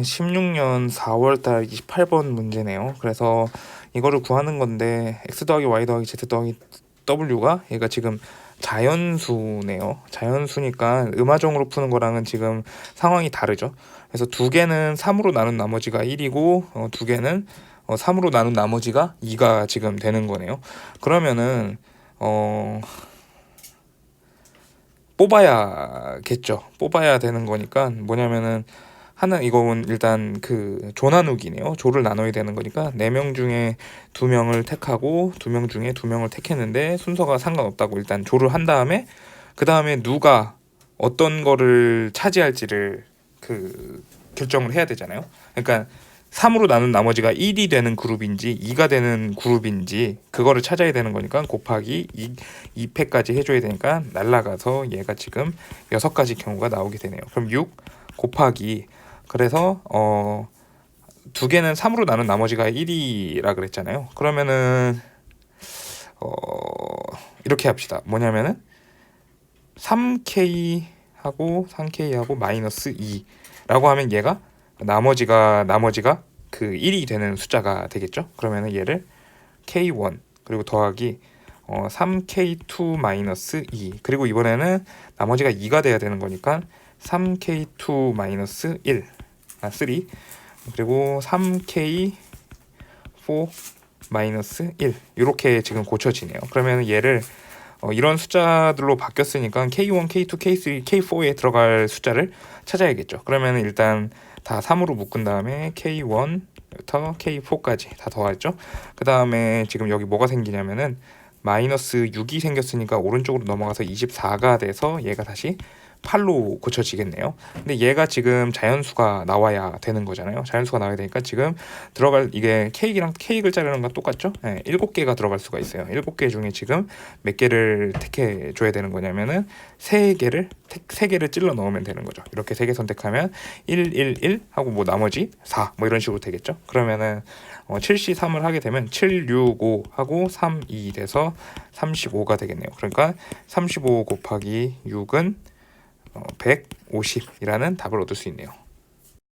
16년 4월달 28번 문제네요. 그래서 이거를 구하는 건데 x 더하기 y 더하기 z 더하기 w가 얘가 지금 자연수네요. 자연수니까 음화정으로 푸는 거랑은 지금 상황이 다르죠. 그래서 두 개는 3으로 나눈 나머지가 1이고 어, 두 개는 어, 3으로 나눈 나머지가 2가 지금 되는 거네요. 그러면은 어 뽑아야겠죠. 뽑아야 되는 거니까 뭐냐면은 하나 이건 일단 그 조나누기네요. 조를 나눠야 되는 거니까 네 명 중에 두 명을 택하고 두 명 중에 두 명을 택했는데 순서가 상관없다고 일단 조를 한 다음에 그 다음에 누가 어떤 거를 차지할지를 그 결정을 해야 되잖아요. 그러니까 3으로 나눈 나머지가 1이 되는 그룹인지 2가 되는 그룹인지 그거를 찾아야 되는 거니까 곱하기 2, 2패까지 해줘야 되니까 날라가서 얘가 지금 여섯 가지 경우가 나오게 되네요. 그럼 6 곱하기 그래서 어 두 개는 3으로 나눈 나머지가 1이라 그랬잖아요. 그러면은 어 이렇게 합시다. 뭐냐면은 3K 하고 3K 하고 마이너스 2라고 하면 얘가 나머지가 나머지가 그 1이 되는 숫자가 되겠죠. 그러면은 얘를 K1 그리고 더하기 어 3K2 마이너스 2 그리고 이번에는 나머지가 2가 돼야 되는 거니까 3K2 마이너스 1 아, 3 그리고 3K4 마이너스 1 이렇게 지금 고쳐지네요. 그러면 얘를 어, 이런 숫자들로 바뀌었으니까 K1, K2, K3, K4에 들어갈 숫자를 찾아야겠죠. 그러면 일단 다 3으로 묶은 다음에 K1부터 K4까지 다 더하죠. 그 다음에 지금 여기 뭐가 생기냐면은 마이너스 6이 생겼으니까 오른쪽으로 넘어가서 24가 돼서 얘가 다시 8로 고쳐지겠네요. 근데 얘가 지금 자연수가 나와야 되는 거잖아요. 자연수가 나와야 되니까 지금 들어갈 이게 케이크랑 K 글자라는 건 똑같죠? 네, 7개가 들어갈 수가 있어요. 7개 중에 지금 몇 개를 택해 줘야 되는 거냐면은 3개를 택, 3개를 찔러 넣으면 되는 거죠. 이렇게 3개 선택하면 1 1 1 하고 뭐 나머지 4 뭐 이런 식으로 되겠죠. 그러면은 어, 7시 3을 하게 되면 7 6 5 하고 3 2 돼서 35가 되겠네요. 그러니까 35 곱하기 6은 어, 150이라는 답을 얻을 수 있네요.